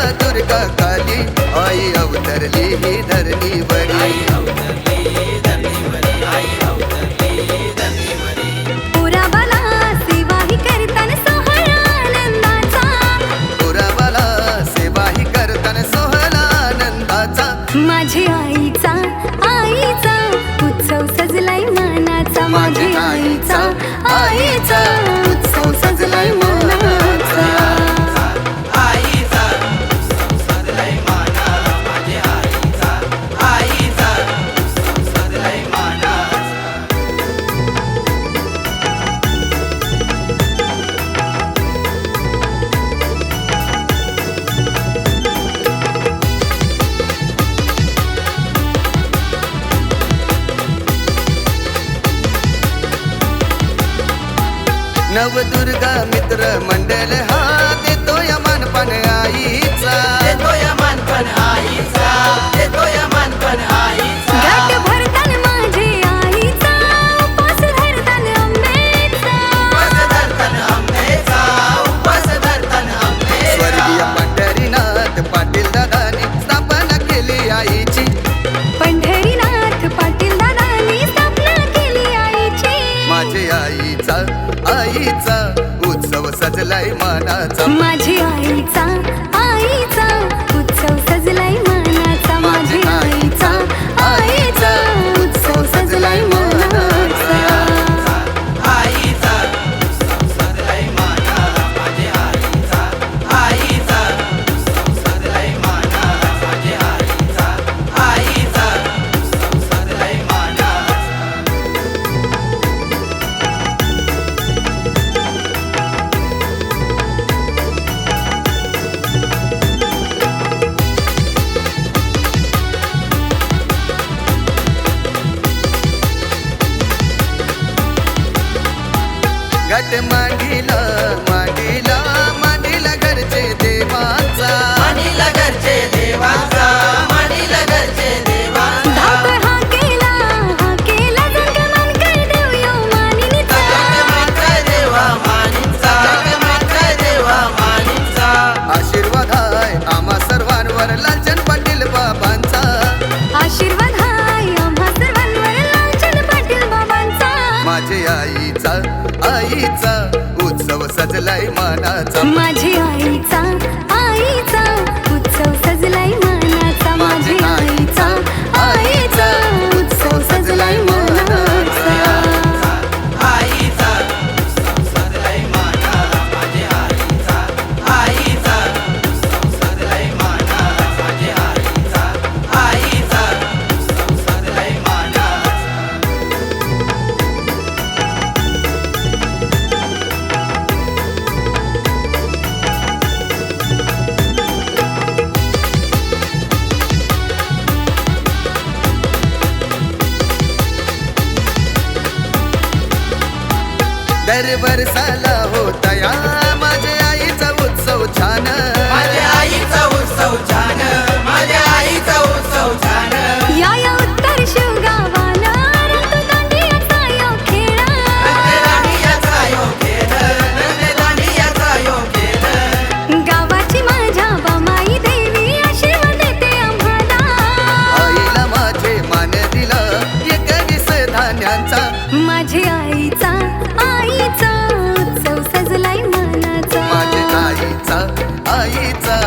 खाली आई अवतरली ही धरणी वरी. पुराबाला सेवाही करताना सोहळा आनंदाचा. पुराबाला सेवाही करताना सोहळा आनंदाचा. माझी आईचा नवदुर्गा मित्र मंडल हा देतो या मानपान आईचा. घाट आईचा उत्सव सजलाय मानाचा. माझी आईचा घट मागिला सजलाय मानाचा. माझी आईचा दरवर साला होता या माझ्या आईचा उत्सव छान. आईचा